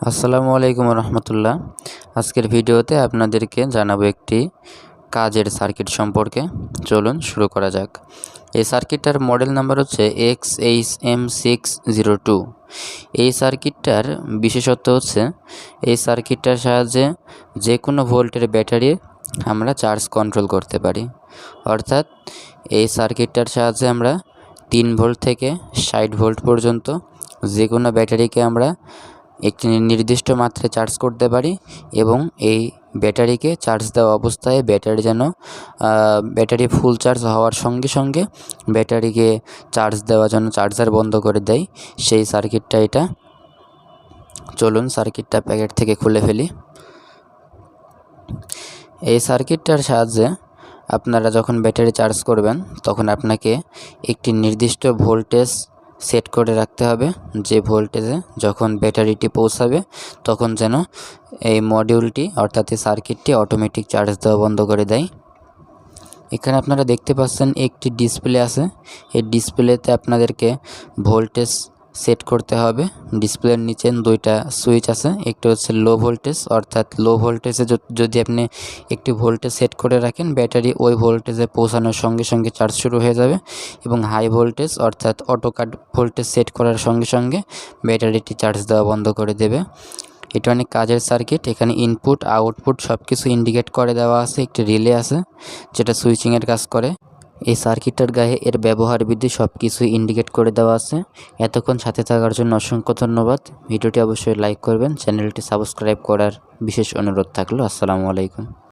আসসালামু আলাইকুম রহমতুল্লাহ। আজকের ভিডিওতে আপনাদেরকে জানাব একটি কাজের সার্কিট সম্পর্কে। চলুন শুরু করা যাক। এই সার্কিটটার মডেল নাম্বার হচ্ছে X H M six zero two. এই সার্কিটটার বিশেষত্ব হচ্ছে, এই সার্কিটটার সাহায্যে যে কোনো ভোল্টের ব্যাটারি আমরা চার্জ কন্ট্রোল করতে পারি। অর্থাৎ এই সার্কিটটার সাহায্যে আমরা তিন ভোল্ট থেকে ষাট ভোল্ট পর্যন্ত যে কোনো ব্যাটারিকে আমরা একটি নির্দিষ্ট মাত্রায় চার্জ করতে পারি এবং এই ব্যাটারিকে চার্জ দেওয়া অবস্থায় ব্যাটারি যেন ব্যাটারি ফুল চার্জ হওয়ার সঙ্গে সঙ্গে ব্যাটারিকে চার্জ দেওয়ার জন্য চার্জার বন্ধ করে দেয়। সেই সার্কিটটা এটা। চলুন সার্কিটটা প্যাকেট থেকে খুলে ফেলি। এই সার্কিটটার সাহায্যে আপনারা যখন ব্যাটারি চার্জ করবেন, তখন আপনাকে একটি নির্দিষ্ট ভোল্টেজ সেট করে রাখতে হবে যে ভোল্টেজে যখন ব্যাটারিটি পৌঁছাবে তখন যেন এই মডিউলটি অর্থাৎ এই সার্কিটটি অটোমেটিক চার্জ দেওয়া বন্ধ করে দেয়। এখানে আপনারা দেখতে পাচ্ছেন একটি ডিসপ্লে আছে। এই ডিসপ্লেতে আপনাদেরকে ভোল্টেজ সেট করতে হবে। ডিসপ্লের নিচে দুইটা সুইচ আছে, একটি হচ্ছে লো ভোল্টেজ, অর্থাৎ লো ভোল্টেজে যদি আপনি একটি ভোল্টেজ সেট করে রাখেন, ব্যাটারি ওই ভোল্টেজে পৌঁছানোর সঙ্গে সঙ্গে চার্জ শুরু হয়ে যাবে এবং হাই ভোল্টেজ, অর্থাৎ অটো কাট ভোল্টেজ সেট করার সঙ্গে সঙ্গে ব্যাটারিটি চার্জ দেওয়া বন্ধ করে দেবে। এটা অনেক কাজের সার্কিট, এখানে ইনপুট, আউটপুট সব কিছু ইন্ডিকেট করে দেওয়া আছে, একটি রিলে আছে যেটা সুইচিংয়ের কাজ করে। এই সার্কিটটার গায়ে এর ব্যবহার বিধি সব কিছুই ইন্ডিকেট করে দেওয়া আছে। এতক্ষণ সাথে থাকার জন্য অসংখ্য ধন্যবাদ। ভিডিওটি অবশ্যই লাইক করবেন চ্যানেলটি সাবস্ক্রাইব করার বিশেষ অনুরোধ থাকল। আসসালামু আলাইকুম।